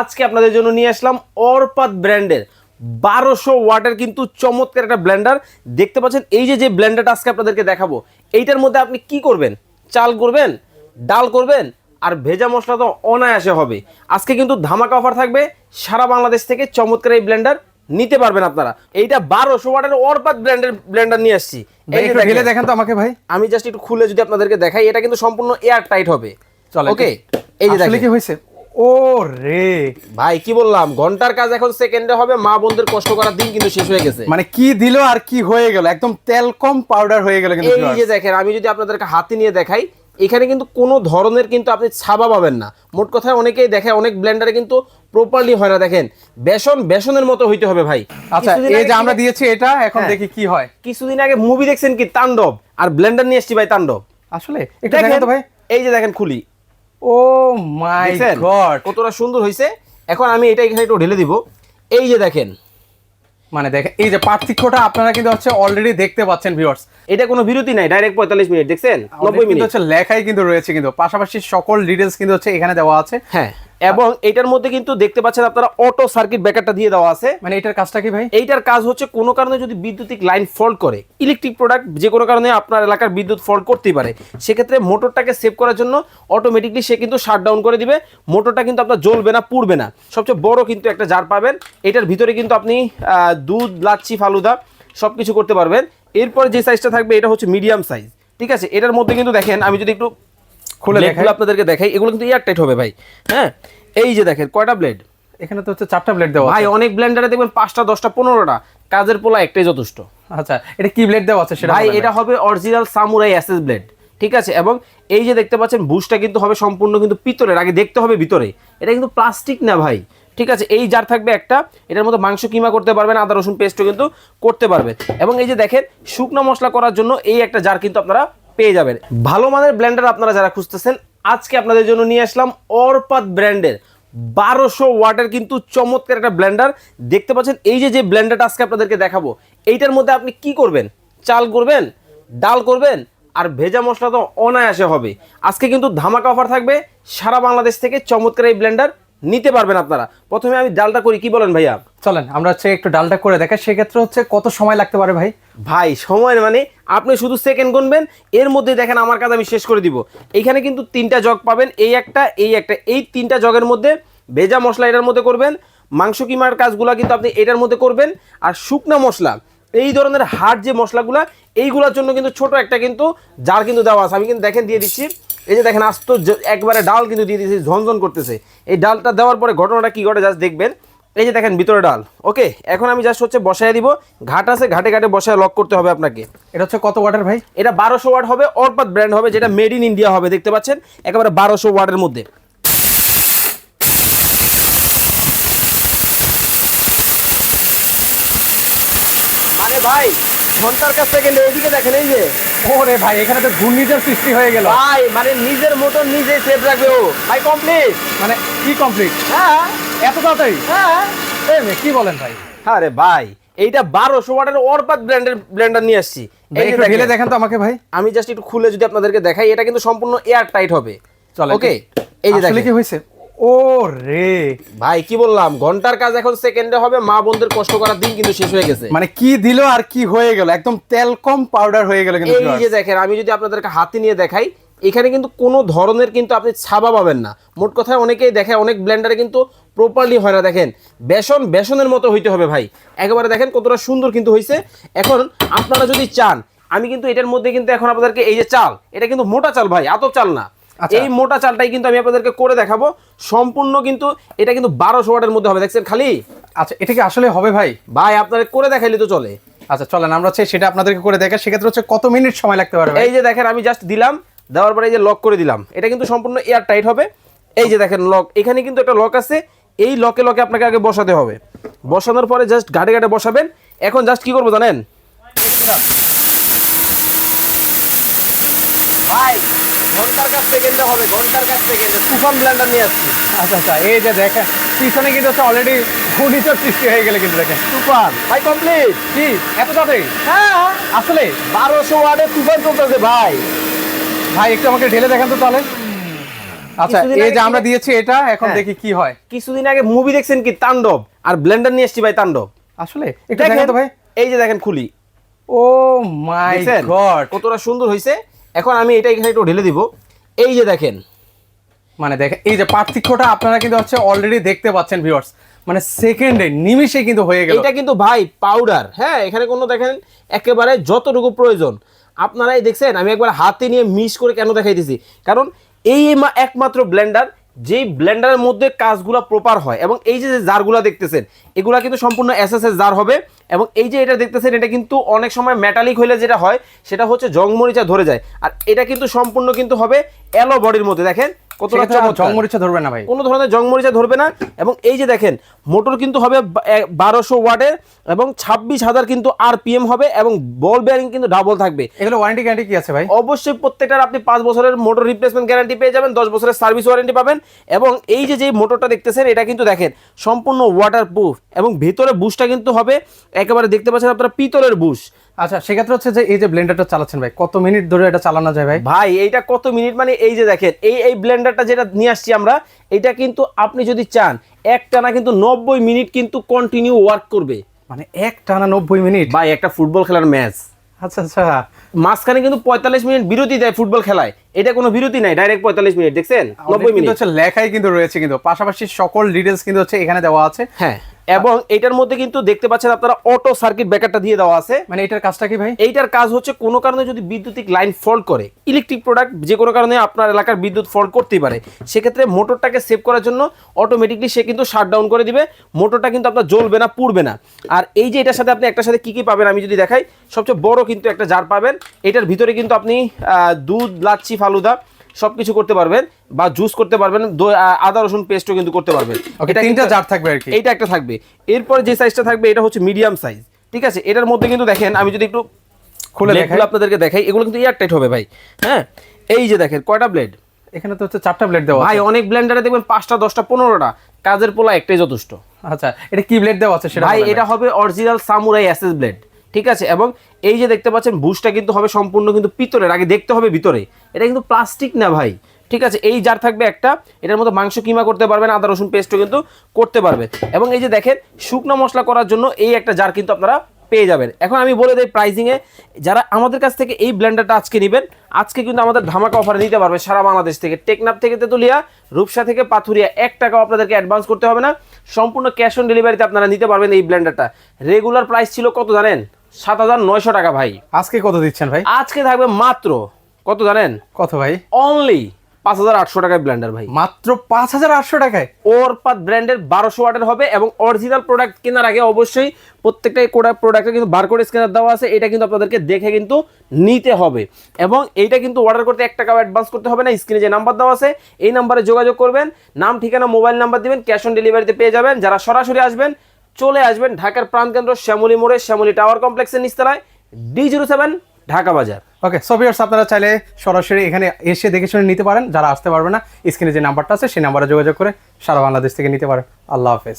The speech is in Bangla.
আজকে আপনাদের জন্য নিয়ে আসলাম অরপাত ব্র্যান্ডের বারোশো ওয়াটের কিন্তু চমৎকার একটা ব্লেন্ডার। দেখতে পাচ্ছেন এই যে যে ব্লেন্ডারটা আজকে আপনাদেরকে দেখাবো এইটার মধ্যে আপনি কি করবেন? চাল করবেন ডাল করবেন আর ভেজা মশলা তো অনায়াসে হবে। আজকে কিন্তু ধামাকা অফার থাকবে সারা বাংলাদেশ থেকে চমৎকার এই ব্লেন্ডার নিতে পারবেন আপনারা। এইটা বারোশো ওয়াটের অরপাত ব্র্যান্ডের ব্লেন্ডার নিয়ে আসছি। দেখেন। তো আমাকে ভাই। আমি জাস্ট একটু খুলে যদি আপনাদেরকে দেখাই এটা কিন্তু সম্পূর্ণ এয়ার টাইট হবে। চলে ওকে এই যে দেখেন। কি হয়েছে? ও রে ভাই কি বললাম? ঘণ্টার কাজ এখন সেকেন্ডে হবে মা বোনদের কষ্ট করার দিন কিন্তু শেষ হয়ে গেছে। মানে কি দিল আর কি হয়ে গেল? একদম তেল কম পাউডার হয়ে গেল কিন্তু এই যে দেখেন আমি যদি আপনাদেরকে হাতে নিয়ে দেখাই এখানে কিন্তু কোনো ধরনের কিন্তু আপনি ছাবা পাবেন না। মোট কথায় অনেকেই দেখে অনেক ব্লেন্ডারে কিন্তু প্রপারলি হয় না। দেখেন বেসন বেসনের মতো হইতে হবে ভাই। আচ্ছা এই যে আমরা দিয়েছি এটা এখন হ্যাঁ। দেখি কি হয়। কিছুদিন আগে মুভি দেখছেন কি? তাণ্ডব। আর ব্লেন্ডার নিয়ে এসছি ভাই তাণ্ডব। আসলে একটু দেখেন তো ভাই। এই যে দেখেন খুলি। ও মাই গড কতটা সুন্দর হয়েছে এখন আমি এটা এখানে একটু ঢেলে দিব। এই যে দেখেন। মানে দেখেন এই যে পার্থক্যটা আপনারা কিন্তু হচ্ছে অলরেডি দেখতে পাচ্ছেন ভিউয়ার্স এটা কোনো বিরতি নাই ডাইরেক্ট পঁয়তাল্লিশ মিনিট দেখছেন? নব্বই মিনিট। হচ্ছে লেখাই কিন্তু রয়েছে কিন্তু। পাশাপাশি সকল ডিটেলস কিন্তু হচ্ছে এখানে দেওয়া আছে। হ্যাঁ। এবং এটার মধ্যে কিন্তু দেখতে পাচ্ছেন আপনারা অটো সার্কিট ব্রেকারটা দিয়ে দেওয়া আছে। মানে এটার কাজটা কি ভাই? এইটার কাজ হচ্ছে কোনো কারণে যদি বিদ্যুতিক লাইন ফল্ট করে ইলেকট্রিক প্রোডাক্ট যে কোনো কারণে আপনার এলাকার বিদ্যুৎ ফল্ট করতেই পারে। সেক্ষেত্রে মোটরটাকে সেভ করার জন্য অটোমেটিকলি সে কিন্তু শাট ডাউন করে দিবে। মোটরটা কিন্তু আপনার জ্বলবে না পুড়বে না। সবচেয়ে বড় কিন্তু একটা জার পাবেন। এটার ভিতরে কিন্তু আপনি দুধ লাচ্ছি ফালুদা সব কিছু করতে পারবেন। এরপরে যে সাইজটা থাকবে এটা হচ্ছে মিডিয়াম সাইজ ঠিক আছে? এটার মধ্যে কিন্তু দেখেন আমি যদি একটু খুলে দেখাই। আপনাদেরকে দেখাই। এগুলো কিন্তু এয়ার টাইট হবে ভাই। হ্যাঁ? এই যে দেখেন কয়টা ব্লেড এখানে তো হচ্ছে চারটা ব্লেড দেওয়া ভাই অনেক ব্লেন্ডারে দেখবেন পাঁচটা দশটা পনেরোটা। কাজের পোলা একটাই যথেষ্ট। আচ্ছা এটা কি ব্লেড দেওয়া আছে সেটা ভাই এটা হবে অরিজিনাল সামুরাই অ্যাসেস ব্লেড ঠিক আছে? এবং এই যে দেখতে পাচ্ছেন বুশটা কিন্তু হবে সম্পূর্ণ কিন্তু পিতলের আগে দেখতে হবে ভিতরে। এটা কিন্তু প্লাস্টিক না ভাই ঠিক আছে? এই জার থাকবে একটা এটার মধ্যে মাংস কিমা করতে পারবেন আদা রসুন পেস্টও কিন্তু করতে পারবেন এবং এই যে দেখেন শুকনো মশলা করার জন্য এই একটা জার কিন্তু আপনারা পেয়ে যাবেন। ভালো মানের ব্লেন্ডার আপনারা যারা খুঁজতেছেন, আজকে আপনাদের জন্য নিয়ে আসলাম অরপাত ব্র্যান্ডের। বারোশো ওয়াটের কিন্তু চমৎকার একটা ব্লেন্ডার। দেখতে পাচ্ছেন, এই যে যে ব্লেন্ডারটা আজকে আপনাদেরকে দেখাবো, এইটার মধ্যে আপনি কি করবেন? চাল করবেন, ডাল করবেন, আর ভেজা মশলা তো অনায়াসে হবে। আজকে কিন্তু ধামাকা অফার থাকবে, সারা বাংলাদেশ থেকে চমৎকার এই ব্লেন্ডার। নিতে পারবেন আপনারা। প্রথমে আমি ডালটা করি কি বলেন ভাইয়া? চলেন আমরা হচ্ছে একটু ডালটা করে দেখাই। সেক্ষেত্রে হচ্ছে কত সময় লাগতে পারে ভাই? ভাই সময় মানে আপনি শুধু সেকেন্ড গুনবেন এর মধ্যে দেখেন আমার কাজ আমি শেষ করে দিব। এইখানে কিন্তু তিনটা জগ পাবেন এই একটা এই একটা। এই তিনটা জগের মধ্যে ভেজা মশলা এটার মধ্যে করবেন। মাংস কিমার কাজগুলো কিন্তু আপনি এটার মধ্যে করবেন। আর শুকনা মশলা এই ধরনের হার্ড যে মশলাগুলা এইগুলোর জন্য কিন্তু ছোট একটা কিন্তু জার কিন্তু দেওয়া আছে। আমি কিন্তু দেখেন দিয়ে দিচ্ছি। এই যে দেখেন আস্ত একবারে ডাল কিন্তু দিয়ে দিচ্ছি ঝনঝন করতেছে। এই ডালটা দেওয়ার পরে ঘটনাটা কি ঘটে জাস্ট দেখবেন। এই যে দেখেন ভিতরে ডাল ওকে? এখন আমি জাস্ট হচ্ছে বসায় দিব। ঘাট আছে ঘাটে ঘাটে বসায় লক করতে হবে আপনাকে। এটা হচ্ছে কত ওয়াটের ভাই? এটা বারোশো ওয়াট হবে অর্পাত ব্র্যান্ড হবে যেটা মেড ইন ইন্ডিয়া হবে দেখতে পাচ্ছেন? একেবারে বারোশো ওয়াটের মধ্যে। মানে ভাই ঘণ্টার কাছ থেকে এদিকে দেখেন এই যে। ওরে ভাই এখানে তো ঘূর্ণিঝড় সৃষ্টি হয়ে গেল। ভাই মানে নিজের মোটর নিজে সেভ রাখবে ও। ভাই কমপ্লিট মানে কি কমপ্লিট হ্যাঁ। এত তাড়াতাড়ি? হ্যাঁ। কি বলেন ভাই? আরে ভাই এইটা বারোশো ওয়াটের অরপাত ব্র্যান্ডের ব্লেন্ডার নিয়ে আসছি। ঢেলে দেখেন। তো আমাকে ভাই। আমি জাস্ট একটু খুলে যদি আপনাদেরকে দেখাই এটা কিন্তু সম্পূর্ণ এয়ার টাইট হবে। চলে ওকে এই যে আসলে দেখেন। কি হয়েছে? ও রে ভাই কি বললাম? ঘণ্টার কাজ এখন সেকেন্ডে হবে মা বোনদের কষ্ট করার দিন কিন্তু শেষ হয়ে গেছে। মানে কি দিল আর কি হয়ে গেল? একদম তেল কম পাউডার হয়ে গেল কিন্তু এই যে দেখেন আমি যদি আপনাদেরকে হাতে নিয়ে দেখাই এখানে কিন্তু কোনো ধরনের কিন্তু আপনি ছাবা পাবেন না। মোট কথায় অনেকেই দেখে অনেক ব্লেন্ডারে কিন্তু প্রপারলি হয় না। দেখেন বেসন বেসনের মতো হইতে হবে ভাই। একেবারে দেখেন কতটা সুন্দর কিন্তু হয়েছে এখন আপনারা যদি চান আমি কিন্তু এটার মধ্যে কিন্তু এখন আপনাদেরকে এই যে চাল এটা কিন্তু মোটা চাল ভাই আতপ চাল না। এই মোটা চালটাই কিন্তু আমি আপনাদেরকে করে দেখাবো। সম্পূর্ণ কিন্তু এটা কিন্তু বারোশো ওয়াটের মধ্যে হবে। দেখছেন খালি? আচ্ছা এটা কি আসলে হবে ভাই? ভাই আপনাদের করে দেখাইলে তো চলে। আচ্ছা চলেন আমরা হচ্ছে সেটা আপনাদেরকে করে দেখা সেক্ষেত্রে হচ্ছে কত মিনিট সময় লাগতে পারে এই যে দেখেন আমি জাস্ট দিলাম দেওয়ার পরে এই যে লক করে দিলাম। এটা কিন্তু সম্পূর্ণ এয়ার টাইট হবে। এই যে দেখেন লক এখানে কিন্তু একটা লক আছে। এই লকে লকে আপনাকে আগে বসাতে হবে। বসানোর পরে জাস্ট ঘাটে ঘাটে বসাবেন। এখন জাস্ট কি করব জানেন? ভাই ঘণ্টার কাছ থেকে সেকেন্ডে হবে ঘণ্টার কাছ সেকেন্ডে তুফান ব্ল্যান্ডার নিয়ে আসছি। আচ্ছা আচ্ছা এই যে দেখেন পিছনে কিন্তু হচ্ছে অলরেডি ঘূর্ণিঝড় সৃষ্টি হয়ে গেলে কিন্তু দেখেন। তুফান। ভাই কমপ্লিট কি? এত তাড়াতাড়ি? হ্যাঁ। আসলে? বারোশো ওয়ার্ডে তুফান চলতেছে ভাই। ভাই একটু আমাকে ঢেলে দেখেন তো তাহলে। আচ্ছা এই যে আমরা দিয়েছি এটা এখন হ্যাঁ। দেখি কি হয়। কিছুদিন আগে মুভি দেখছেন কি তাণ্ডব? আর ব্লেন্ডার নিয়ে এসছি ভাই তাণ্ডব। আসলে? একটু দেখেন তো ভাই। এই যে দেখেন খুলি। ও মাই গড কতটা সুন্দর হয়েছে এখন আমি এটা এখানে একটু ঢেলে দিব। এই যে দেখেন। মানে দেখেন এই যে পার্থক্যটা আপনারা কিন্তু হচ্ছে অলরেডি দেখতে পাচ্ছেন ভিউয়ার্স মানে সেকেন্ডে নিমিশে কিন্তু হয়ে গেল। এটা কিন্তু ভাই পাউডার হ্যাঁ? এখানে কোনো দেখেন একেবারে যতটুকু প্রয়োজন। আপনারাই দেখছেন আমি একবার হাতে নিয়ে মিস করে কেন দেখাই দিছি কারণ এই একমাত্র ব্লেন্ডার যেই ব্লেন্ডারের মধ্যে কাজগুলো প্রপার হয় এবং এই যে যে জারগুলো দেখতেছেন, এগুলো কিন্তু সম্পূর্ণ এসএসএস জার হবে এবং এই যে এটা দেখতেছেন, এটা কিন্তু অনেক সময় মেটালিক হইলে যেটা হয়, সেটা হচ্ছে জংমরিচা ধরে যায়। আর এটা কিন্তু সম্পূর্ণ কিন্তু হবে অ্যালো বডির মধ্যে। দেখেন কতটা। জংমরিচা ধরবে না ভাই। কোনো ধরনের জংমরিচা ধরবে না। এবং এই যে দেখেন মোটর কিন্তু হবে বারোশো ওয়াটের এবং ছাব্বিশ হাজার কিন্তু আরপিএম হবে এবং বল বেয়ারিং কিন্তু ডাবল থাকবে। এগুলো ওয়ারেন্টি গ্যারান্টি কি আছে ভাই? অবশ্যই প্রত্যেকটার আপনি পাঁচ বছরের মোটর রিপ্লেসমেন্ট গ্যারান্টি পেয়ে যাবেন দশ বছরের সার্ভিস ওয়ারেন্টি পাবেন এবং এই যে যে মোটরটা দেখতেছেন এটা কিন্তু দেখেন সম্পূর্ণ ওয়াটার প্রুফ এবং ভিতরে বুশটা কিন্তু হবে। একেবারে দেখতে পাচ্ছেন আপনারা পিতলের বুশ আচ্ছা সেক্ষেত্রে হচ্ছে যে এই যে ব্লেন্ডারটা চালাচ্ছেন ভাই কত মিনিট ধরে এটা চালানো যায় ভাই? ভাই এইটা কত মিনিট? মানে এই যে দেখেন এই এই ব্লেন্ডারটা যেটা নিয়ে আসছি আমরা এটা কিন্তু আপনি যদি চান কিন্তু নব্বই মিনিট কিন্তু কন্টিনিউ ওয়ার্ক করবে। মানে এক টানা নব্বই মিনিট? ভাই একটা ফুটবল খেলার ম্যাচ আচ্ছা আচ্ছা। মাঝখানে কিন্তু পঁয়তাল্লিশ মিনিট বিরতি দেয় ফুটবল খেলায়। এটা কোনো বিরতি নাই ডাইরেক্ট পঁয়তাল্লিশ মিনিট দেখছেন? নব্বই মিনিট। হচ্ছে লেখাই কিন্তু রয়েছে কিন্তু পাশাপাশি সকল ডিটেলস কিন্তু হচ্ছে এখানে দেওয়া আছে। হ্যাঁ। এবং এটার মধ্যে কিন্তু দেখতে পাচ্ছেন আপনারা অটো সার্কিট ব্রেকারটা দিয়ে দেওয়া আছে। মানে এটার কাজটা কি ভাই? এইটার কাজ হচ্ছে কোনো কারণে যদি বিদ্যুতিক লাইন ফল্ট করে ইলেকট্রিক প্রোডাক্ট যে কোনো কারণে আপনার এলাকার বিদ্যুৎ ফল্ট করতেই পারে। সেক্ষেত্রে মোটরটাকে সেভ করার জন্য অটোমেটিকলি সে কিন্তু শাট ডাউন করে দিবে। মোটরটা কিন্তু আপনার জ্বলবে না পুড়বে না। আর এই যে এটার সাথে আপনি একটার সাথে কী কী পাবেন আমি যদি দেখাই সবচেয়ে বড় কিন্তু একটা জার পাবেন। এটার ভিতরে কিন্তু আপনি দুধ লাচ্ছি ফালুদা সব কিছু করতে পারবেন বা জুস করতে পারবেন আদা রসুন পেস্টও কিন্তু করতে পারবেন। ওকে এটা তিনটা জার থাকবে আর কি? এইটা একটা থাকবে। এরপর যে সাইজটা থাকবে এটা হচ্ছে মিডিয়াম সাইজ ঠিক আছে? এটার মধ্যে কিন্তু দেখেন আমি যদি একটু খুলে দেখাই। আপনাদেরকে দেখাই এগুলো কিন্তু এয়ার টাইট হবে ভাই। হ্যাঁ? এই যে দেখেন কয়টা ব্লেড এখানে তো হচ্ছে চারটা ব্লেড দেওয়া ভাই অনেক ব্লেন্ডারে দেখবেন পাঁচটা দশটা পনেরোটা। কাজের পোলা একটাই যথেষ্ট। আচ্ছা এটা কি ব্লেড দেওয়া আছে সেটা ভাই এটা হবে অরিজিনাল সামুরাই অ্যাসেস ব্লেড ঠিক আছে? এবং এই যে দেখতে পাচ্ছেন বুশটা কিন্তু হবে সম্পূর্ণ কিন্তু পিতলের, আগে দেখতে হবে ভিতরে। এটা কিন্তু প্লাস্টিক না ভাই। ঠিক আছে? এই জার থাকবে একটা। এটার মধ্যে মাংস কিমা করতে পারবেন আদা, রসুন পেস্টও কিন্তু করতে পারবেন এবং এই যে দেখেন, শুকনো মশলা করার জন্য এই একটা জার কিন্তু আপনারা পেয়ে যাবেন। এখন আমি বলে দিই প্রাইজিংয়ে যারা আমাদের কাছ থেকে এই ব্লেন্ডারটা আজকে নেবেন, আজকে কিন্তু আমাদের ধামাকা অফারে নিতে পারবে সারা বাংলাদেশ থেকে। টেকনাপ থেকে তেতুলিয়া, রূপসা থেকে পাথুরিয়া, এক টাকাও আপনাদেরকে অ্যাডভান্স করতে হবে না। সম্পূর্ণ ক্যাশ অন ডেলিভারিতে আপনারা নিতে পারবেন এই ব্লেন্ডারটা রেগুলার প্রাইস ছিল কত জানেন? সাত হাজার নয়শো টাকা ভাই। আজকে কত দিচ্ছেন ভাই? আজকে থাকবে মাত্র কত জানেন? কত ভাই? অনলি পাঁচ হাজার আটশো টাকায় ব্লেন্ডার ভাই। মাত্র পাঁচ হাজার আটশো টাকায়? ওর পাত ব্র্যান্ডের বারোশো ওয়াটের হবে এবং অরিজিনাল প্রোডাক্ট কেনার আগে অবশ্যই প্রত্যেকটাই কোডা প্রোডাক্টে কিন্তু বারকোড স্ক্যানার দেওয়া আছে এটা কিন্তু আপনাদেরকে দেখে কিন্তু নিতে হবে। এবং এইটা কিন্তু অর্ডার করতে এক টাকাও অ্যাডভান্স করতে হবে না স্ক্রিনে যে নাম্বার দেওয়া আছে এই নাম্বারে যোগাযোগ করবেন নাম ঠিকানা মোবাইল নাম্বার দিবেন ক্যাশ অন ডেলিভারিতে পেয়ে যাবেন যারা সরাসরি আসবেন চলে আসবেন ঢাকার প্রাণকেন্দ্র শ্যামলী মোড়ে, শ্যামলী টাওয়ার কমপ্লেক্সের নিচতলায় ডি জিরো সেভেন ঢাকা বাজার। ওকে সোভিয়ার্স আপনারা চাইলে সরাসরি এখানে এসে দেখে শুনে নিতে পারেন, যারা আসতে পারবে না, স্ক্রিনে যে নাম্বারটা আছে, সেই নাম্বারে যোগাযোগ করে সারা বাংলাদেশ থেকে নিতে পারেন। আল্লাহ হাফেজ।